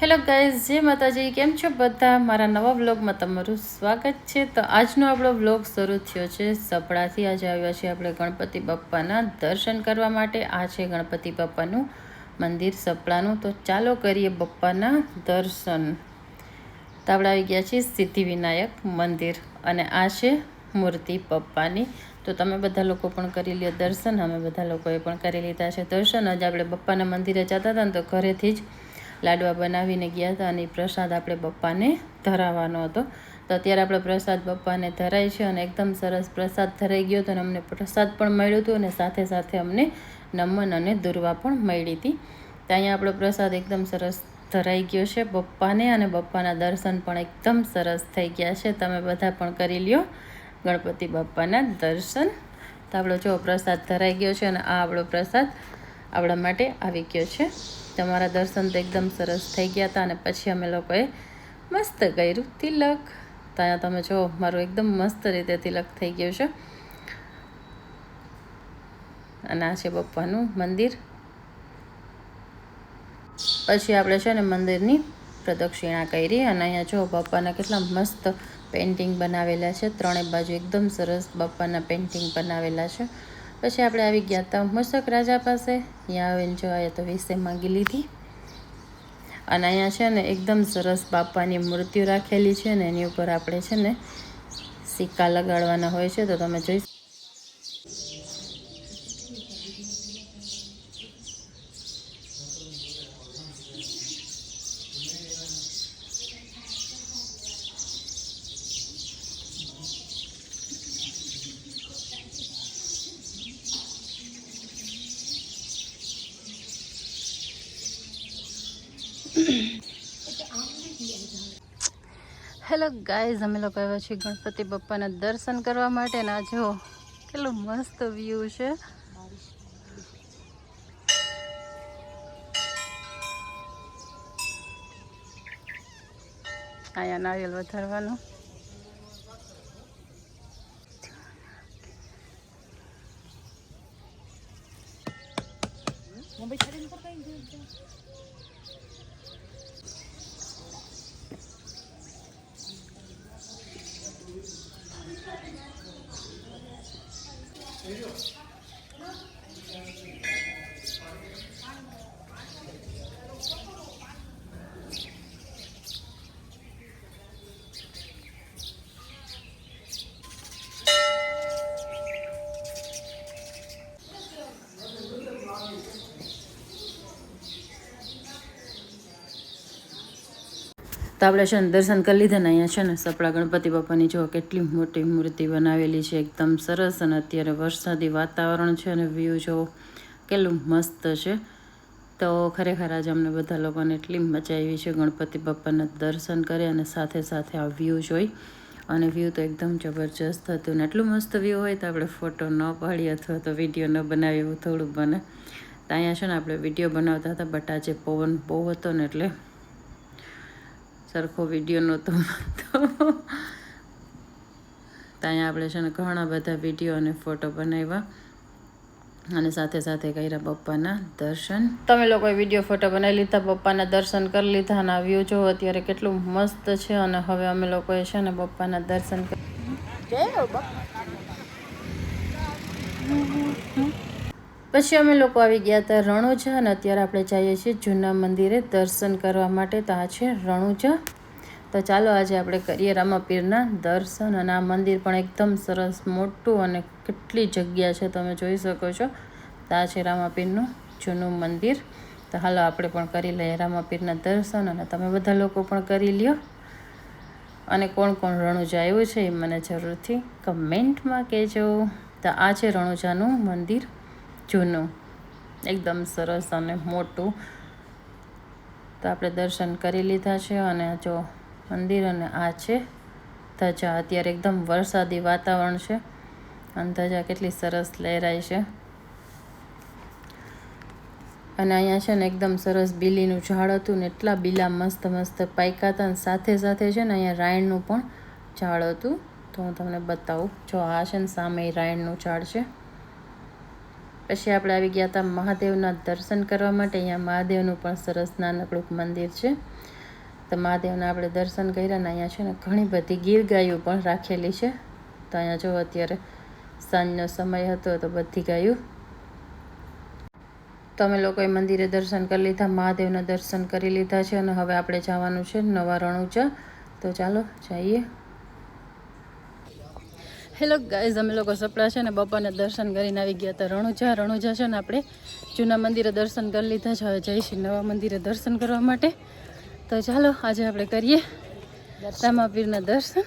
Hello guys, જય માતાજી. કેમ છો બધા? મારા નવા વ્લોગમાં તમારું સ્વાગત છે. તો આજનો આપણો વ્લોગ શરૂ થયો છે. સપડાથી આજે આવ્યા છીએ આપણે ગણપતિ બાપ્પાના દર્શન કરવા માટે. આ છે ગણપતિ બાપ્પાનું મંદિર સપડાનું. તો ચાલો કરીએ બાપ્પાના દર્શન. તો આપણે આવી ગયા છીએ સિદ્ધિવિનાયક મંદિર અને આ છે મૂર્તિ પપ્પાની તો તમે બધા લોકો પણ કરી લ્યો દર્શન. અમે બધા લોકોએ પણ કરી લીધા છે દર્શન. જ આપણે બપ્પાના મંદિરે જતા હતા ને તો ઘરેથી જ લાડવા બનાવીને ગયા હતા અને પ્રસાદ આપણે પપ્પાને ધરાવવાનો હતો. તો અત્યારે આપણે પ્રસાદ પપ્પાને ધરાય છે અને એકદમ સરસ પ્રસાદ ધરાઈ ગયો હતો અને અમને પ્રસાદ પણ મળ્યું હતું અને સાથે સાથે અમને નમન અને દુર્વા પણ મળી હતી. તો અહીંયા આપણો પ્રસાદ એકદમ સરસ ધરાઈ ગયો છે પપ્પાને અને બપ્પાના દર્શન પણ એકદમ સરસ થઈ ગયા છે. તમે બધા પણ કરી લ્યો ગણપતિ બપ્પાના દર્શન. તો આપણો જો પ્રસાદ ધરાઈ ગયો છે અને આ આપણો પ્રસાદ આપણા માટે આવી ગયો છે. તમારા દર્શન તો એકદમ સરસ થઈ ગયા હતા અને પછી અમે લોકોએ મસ્ત કર્યું તિલક. ત્યાં તમે જો, મારું એકદમ મસ્ત રીતે તિલક થઈ ગયું છે. અને આ છે બપ્પાનું મંદિર. પછી આપણે છે ને મંદિરની પ્રદક્ષિણા કરી અને અહીંયા જો બાપાના કેટલા મસ્ત પેઇન્ટિંગ બનાવેલા છે. ત્રણેય બાજુ એકદમ સરસ બાપાના પેઇન્ટિંગ બનાવેલા છે. પછી આપણે આવી ગયા હતા મસ્તક રાજા પાસે. ત્યાં આવીને જો આયા તો વિશે માગી લીધી. અને અહીંયા છે ને એકદમ સરસ બાપાની મૂર્તિઓ રાખેલી છે ને એની ઉપર આપણે છે ને સિક્કા લગાડવાના હોય છે તો તમે જોઈ હેલો ગાઈઝ, અમે લોકો આવ્યા છીએ ગણપતિ બાપ્પાના દર્શન કરવા માટે ના જો કેટલું મસ્ત વ્યૂ છે. અહીંયા નારિયેલ વધારવાનું. તો આપણે છે ને દર્શન કરી લીધા ને અહીંયા છે ને સપડા ગણપતિ બાપાની જો કેટલી મોટી મૂર્તિ બનાવેલી છે, એકદમ સરસ અને અત્યારે વરસાદી વાતાવરણ છે અને વ્યૂ જો કેટલું મસ્ત છે. તો ખરેખર આજે અમને બધા લોકોને એટલી મજા આવી છે ગણપતિ બાપાના દર્શન કર્યા અને સાથે સાથે આ વ્યૂ જોઈ. અને વ્યૂ તો એકદમ જબરજસ્ત હતું ને એટલું મસ્ત વ્યૂ હોય તો આપણે ફોટો ન પાડીએ અથવા તો વીડિયો ન બનાવીએ એવું થોડું બને. તો અહીંયા છે ને આપણે વીડિયો બનાવતા હતા બટ આજે પવન બહુ હતો ને એટલે સરખો વીડિયો નહોતો બનતો. ત્યાં આપણે છે ને ઘણા બધા વીડિયો અને ફોટો બનાવ્યા. અને સાથે સાથે કર્યા પપ્પાના દર્શન. તમે લોકોએ વીડિયો ફોટો બનાવી લીધા પપ્પાના દર્શન કરી લીધા અને આ વ્યૂ જો અત્યારે કેટલું મસ્ત છે અને હવે અમે લોકોએ છે ને પપ્પાના દર્શન પછી અમે લોકો આવી ગયા હતા રણુજા અને અત્યારે આપણે જઈએ છીએ જૂના મંદિરે દર્શન કરવા માટે. તો આ છે રણુજા. તો ચાલો આજે આપણે કરીએ રામાપીરના દર્શન અને આ મંદિર પણ એકદમ સરસ, મોટું અને કેટલી જગ્યા છે તમે જોઈ શકો છો. તો આ છે રામાપીરનું જૂનું મંદિર. તો હાલો આપણે પણ કરી લઈએ રામાપીરના દર્શન અને તમે બધા લોકો પણ કરી લ્યો. અને કોણ કોણ રણુજા આવ્યું છે એ મને જરૂરથી કમેન્ટમાં કહેજો. તો આ છે રણુજાનું મંદિર. જૂનું, એકદમ સરસ અને મોટું. તો આપણે દર્શન કરી લીધા છે અને જો મંદિર અને આ છે. ધજા અત્યારે એકદમ વરસાદી વાતાવરણ છે અને ધજા કેટલી સરસ લહેરાય છે. અને અહીંયા છે ને એકદમ સરસ બીલીનું ઝાડ હતું ને એટલા બીલા મસ્ત મસ્ત પાક્યા હતા અને સાથે સાથે છે ને અહીંયા રાયણનું પણ ઝાડ હતું. તો હું તમને બતાવું. જો આ છે ને સામે રાયણનું ઝાડ છે. પછી આપણે આવી ગયા હતા મહાદેવના દર્શન કરવા માટે. અહીંયા મહાદેવનું પણ સરસ નાનકડું મંદિર છે. તો મહાદેવના આપણે દર્શન કર્યા ને અહીંયા છે ને ઘણી બધી ગીર ગાયો પણ રાખેલી છે. તો અહીંયા જો અત્યારે સાંજનો સમય હતો તો બધી ગાયું. તો અમે લોકોએ મંદિરે દર્શન કરી લીધા, મહાદેવના દર્શન કરી લીધા છે અને હવે આપણે જવાનું છે નવા રણુજા. તો ચાલો, જઈએ. હેલો ગાઈઝ અમે લોકો સપડા છે ને બપાને દર્શન કરીને આવી ગયા હતા. રણુજા રણુજા છે ને આપણે જૂના મંદિરે દર્શન કરી લીધા છે. હવે જઈશું નવા મંદિરે દર્શન કરવા માટે. તો ચાલો આજે આપણે કરીએ રામાપીરના દર્શન.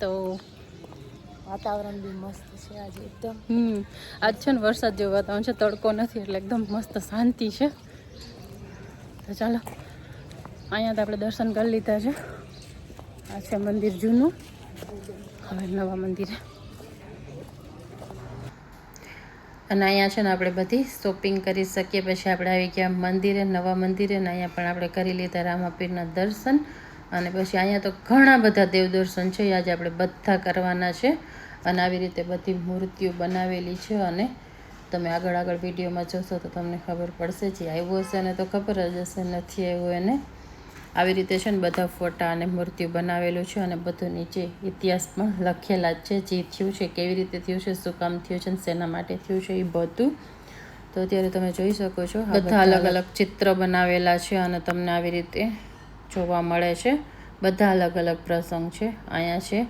તો વાતાવરણ બી મસ્ત છે આજે એકદમ. હમ આજ છે ને વરસાદ જેવું વાતાવરણ છે. તડકો નથી એટલે એકદમ મસ્ત શાંતિ છે. તો ચાલો અહીંયા તો આપણે દર્શન કરી લીધા છે. આ છે મંદિર જૂનું. હવે નવા મંદિરે. અને અહીંયા છે ને આપણે બધી શોપિંગ કરી શકીએ. પછી આપણે આવી ગયા મંદિરે, નવા મંદિરે ને અહીંયા પણ આપણે કરી લીધા રામાપીરના દર્શન. અને પછી અહીંયા તો ઘણા બધા દેવ દર્શન છે. આજે આપણે બધા કરવાના છે. અને આવી રીતે બધી મૂર્તિઓ બનાવેલી છે. અને તમે આગળ આગળ વિડીયોમાં જોશો તો તમને ખબર પડશે, જે આવ્યું હશે એને તો ખબર જ હશે, નથી આવ્યું એને. આવી રીતે છે ને બધા ફોટા અને મૂર્તિઓ બનાવેલું છે અને બધું નીચે ઇતિહાસ પણ લખેલા છે. જે થયું છે કેવી રીતે થયું છે શું કામ થયું છે અને શેના માટે થયું છે એ બધું. તો અત્યારે તમે જોઈ શકો છો બધા અલગ અલગ ચિત્ર બનાવેલા છે અને તમને આવી રીતે જોવા મળે છે. બધા અલગ અલગ પ્રસંગ છે. અહીંયા છે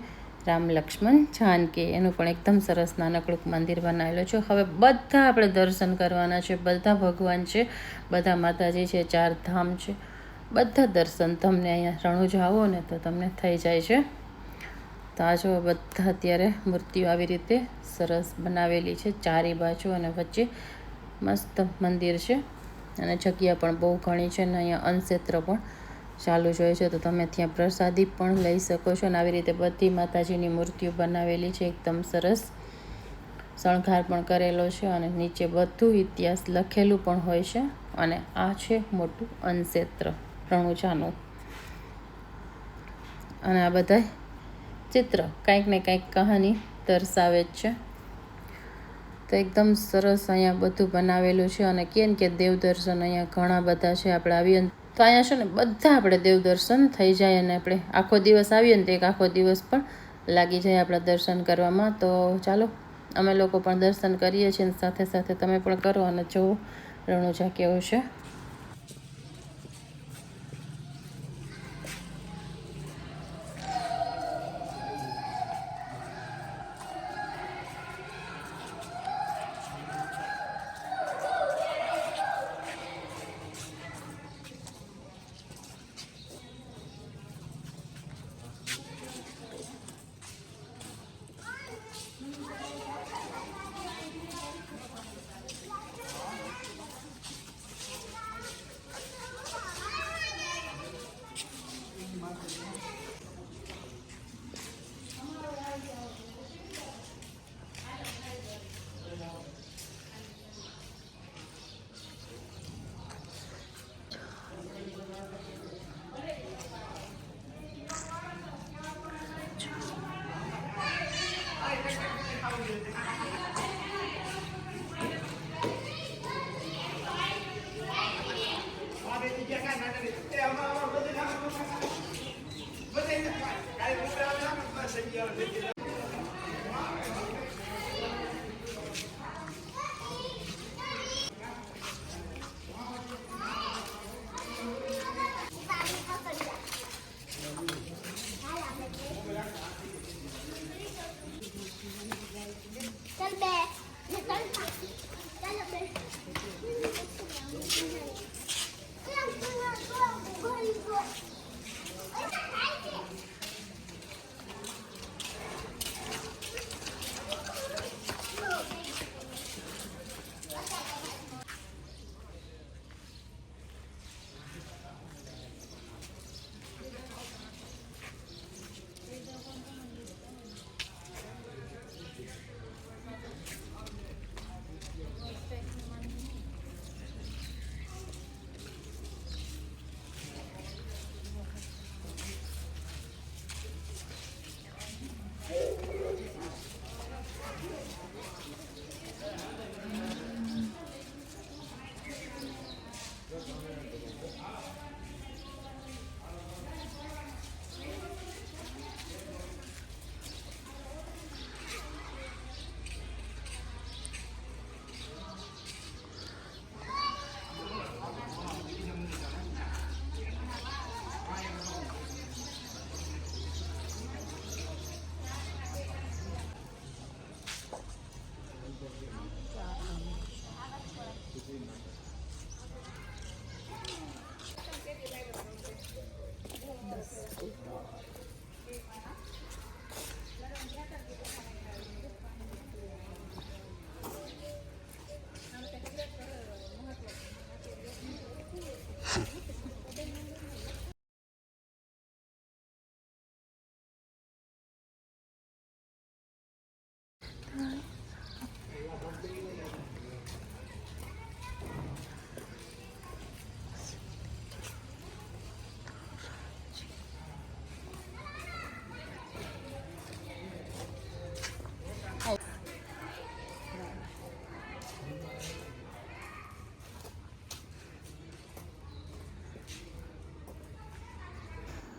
રામ લક્ષ્મણ જાનકી એનું પણ એકદમ સરસ નાનકડું મંદિર બનાવેલું છે. હવે બધા આપણે દર્શન કરવાના છે. બધા ભગવાન છે. બધા માતાજી છે ચાર ધામ છે. બધા દર્શન તમને અહીંયા રણુજા આવો ને તો તમને થઈ જાય છે. તો આ જો બધા અત્યારે મૂર્તિઓ આવી રીતે સરસ બનાવેલી છે. ચારે બાજુ અને વચ્ચે મસ્ત મંદિર છે. અને જગ્યા પણ બહુ ઘણી છે અને અહીંયા અન્નક્ષેત્ર પણ ચાલુ જ હોય છે. તો તમે ત્યાં પ્રસાદી પણ લઈ શકો છો અને આવી રીતે બધી માતાજીની મૂર્તિઓ બનાવેલી છે. એકદમ સરસ શણગાર પણ કરેલો છે અને નીચે બધું ઇતિહાસ લખેલું પણ હોય છે. અને આ છે મોટું અન્નક્ષેત્ર. રણુજાનું. અને આ બધા ચિત્ર કાંઈક ને કાંઈક કહાની દર્શાવે જ છે. તો એકદમ સરસ અહીંયા બધું બનાવેલું છે અને કે ને કે દેવદર્શન અહીંયા ઘણા બધા છે આપણે આવીએ તો અહીંયા છે ને બધા આપણે દેવદર્શન થઈ જાય અને આપણે આખો દિવસ આવીએ ને તો એક આખો દિવસ પણ લાગી જાય આપણા દર્શન કરવામાં. તો ચાલો, અમે લોકો પણ દર્શન કરીએ છીએ સાથે સાથે તમે પણ કરો અને જુઓ રણુજા કેવું છે.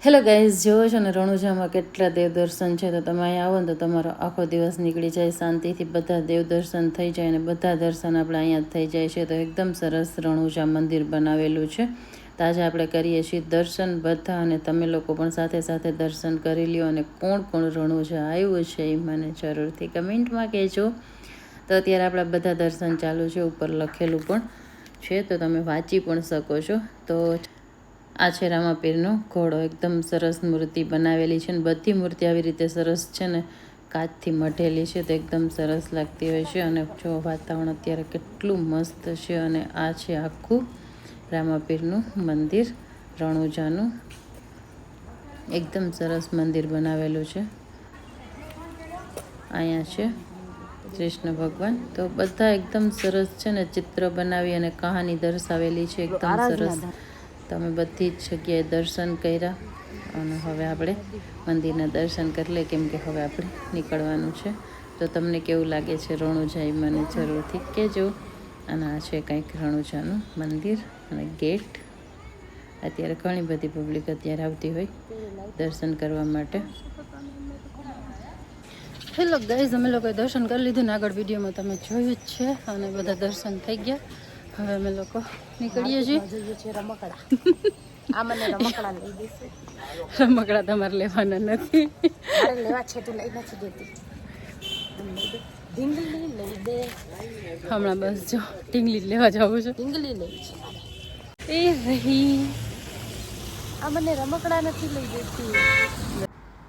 હેલો ગાઈઝ જોવો છો ને રણુજામાં કેટલા દેવ દર્શન છે? તો તમે અહીંયા આવો ને તો તમારો આખો દિવસ નીકળી જાય, શાંતિથી બધા દેવ દર્શન થઈ જાય અને બધા દર્શન આપણે અહીંયા થઈ જાય છે. તો એકદમ સરસ રણુજા મંદિર બનાવેલું છે. તો આપણે કરીએ છીએ દર્શન બધા અને તમે લોકો પણ સાથે સાથે દર્શન કરી લ્યો અને કોણ કોણ રણુજા આવ્યું છે એ મને જરૂરથી કમેન્ટમાં કહેજો. તો અત્યારે આપણા બધા દર્શન ચાલુ છે, ઉપર લખેલું પણ છે, તો તમે વાંચી પણ શકો છો. તો આ છે રામાપીરનો ઘોડો એકદમ સરસ મૂર્તિ બનાવેલી છે ને બધી મૂર્તિ આવી રીતે સરસ છે ને કાચથી મઢેલી છે તો એકદમ સરસ લાગતી હોય છે અને જો વાતાવરણ અત્યારે કેટલું મસ્ત છે અને આ છે આખું રામાપીરનું મંદિર રણુજાનું. એકદમ સરસ મંદિર બનાવેલું છે. અહીંયા છે કૃષ્ણ ભગવાન. તો બધા એકદમ સરસ છે ને ચિત્ર બનાવી અને કહાની દર્શાવેલી છે. એકદમ સરસ. તમે બધી જ જગ્યાએ દર્શન કર્યા અને હવે આપણે મંદિરના દર્શન કરી લઈએ, કેમ કે હવે આપણે નીકળવાનું છે. તો તમને કેવું લાગે છે રણુજા એ મને જરૂરથી કહેજો. અને આ છે કંઈક રણુજાનું મંદિર અને ગેટ. અત્યારે ઘણી બધી પબ્લિક અત્યારે આવતી હોય દર્શન કરવા માટે. હેલો ગાઈઝ અમે લોકોએ દર્શન કરી લીધું ને આગળ વિડીયોમાં તમે જોયું જ છે. અને બધા દર્શન થઈ ગયા. હવે અમે લોકો નીકળીએ છીએ. રમકડા. આ મને રમકડા લઈ દેશે. રમકડા તમારે લેવાના નથી. મારે લેવા છે તું લઈ નથી દેતી. ઢીંગલી લઈ દે. હમણાં બસ જો ટીંગલી લેવા જવું છું. ઢીંગલી લઈ છે. એ રહી. આ મને રમકડા નથી લઈ દેતી.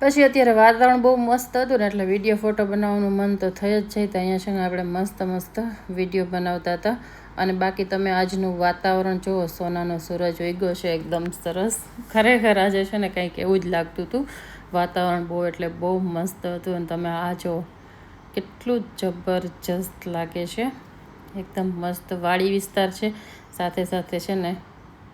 પછી અત્યારે વાતાવરણ બહુ મસ્ત હતું ને એટલે વીડિયો ફોટો બનાવવાનું મન તો થઈ જ જાય તો અહીંયા છે ને આપણે મસ્ત મસ્ત વીડિયો બનાવતા હતા. અને બાકી તમે આજનું વાતાવરણ જુઓ સોનાનો સૂરજ ઉગ્યો છે, એકદમ સરસ. ખરેખર આજે છે ને કંઈક એવું જ લાગતું હતું. વાતાવરણ બહુ એટલે બહુ મસ્ત હતું અને તમે આ જુઓ કેટલું જબરજસ્ત લાગે છે. એકદમ મસ્ત વાડી વિસ્તાર છે. સાથે સાથે છે ને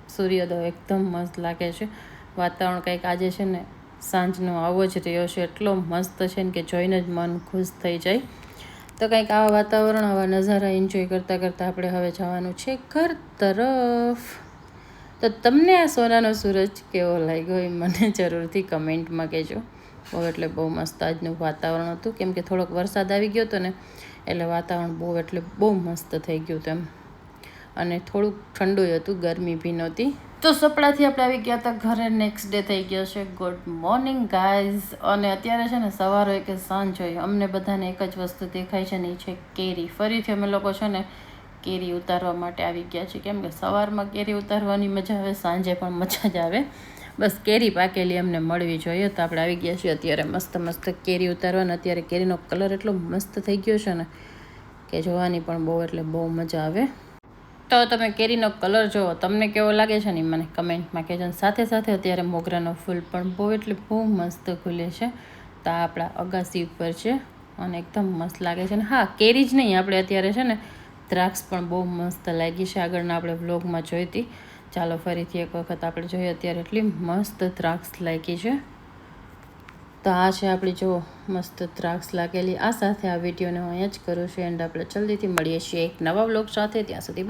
સૂર્યોદય એકદમ મસ્ત લાગે છે. વાતાવરણ કંઈક આજે છે ને સાંજનો આવો જ રહ્યો છે. એટલો મસ્ત છે ને કે જોઈને જ મન ખુશ થઈ જાય. તો કંઈક આવા વાતાવરણ, આવા નજારા એન્જોય કરતાં કરતાં આપણે હવે જવાનું છે ઘર તરફ. તો તમને આ સોનાનો સૂરજ કેવો લાગ્યો એ મને જરૂરથી કમેન્ટમાં કહેજો. બહુ એટલે બહુ મસ્ત આજનું વાતાવરણ હતું. કેમ કે થોડોક વરસાદ આવી ગયો હતો ને, એટલે વાતાવરણ બહુ એટલે બહુ મસ્ત થઈ ગયું હતું એમ. અને થોડુંક ઠંડુ હતું, ગરમી બી નહોતી. તો સપડાથી આપણે આવી ગયા હતા ઘરે નેક્સ્ટ ડે થઈ ગયો છે. ગુડ મોર્નિંગ ગાઈઝ અને અત્યારે છે ને સવાર હોય કે સાંજ હોય, અમને બધાને એક જ વસ્તુ દેખાય છે ને એ છે કેરી. ફરીથી અમે લોકો છે ને કેરી ઉતારવા માટે આવી ગયા છે કેમ કે સવારમાં કેરી ઉતારવાની મજા આવે, સાંજે પણ મજા જ આવે. બસ કેરી પાકેલી અમને મળવી જોઈએ. તો આપણે આવી ગયા છીએ અત્યારે મસ્ત મસ્ત કેરી ઉતારવાને અત્યારે કેરીનો કલર એટલો મસ્ત થઈ ગયો છે ને કે જોવાની પણ બહુ, એટલે બહુ મજા આવે. તો તમે કેરીનો કલર જુઓ, તમને કેવો લાગે છે ને મને કમેન્ટમાં કહેજો. સાથે સાથે અત્યારે મોગરાનો ફૂલ પણ બહુ એટલે બહુ મસ્ત ખુલે છે. તો આ આપણા અગાસી ઉપર છે અને એકદમ મસ્ત લાગે છે. ને હા, કેરી જ નહીં, આપણે અત્યારે છે ને દ્રાક્ષ પણ બહુ મસ્ત લાગી છે. આગળના આપણે વ્લોગમાં જોઈ હતી ચાલો, ફરીથી એક વખત આપણે જોઈએ અત્યારે એટલી મસ્ત દ્રાક્ષ લાગી છે. તો આ છે આપણી જો મસ્ત દ્રાક્ષ લાગેલી. આ સાથે આ વિડીયોને હું અહીંયા જ કરું છું. એન્ડ આપણે જલ્દીથી મળીએ છીએ એક નવા બ્લોગ સાથે. ત્યાં સુધી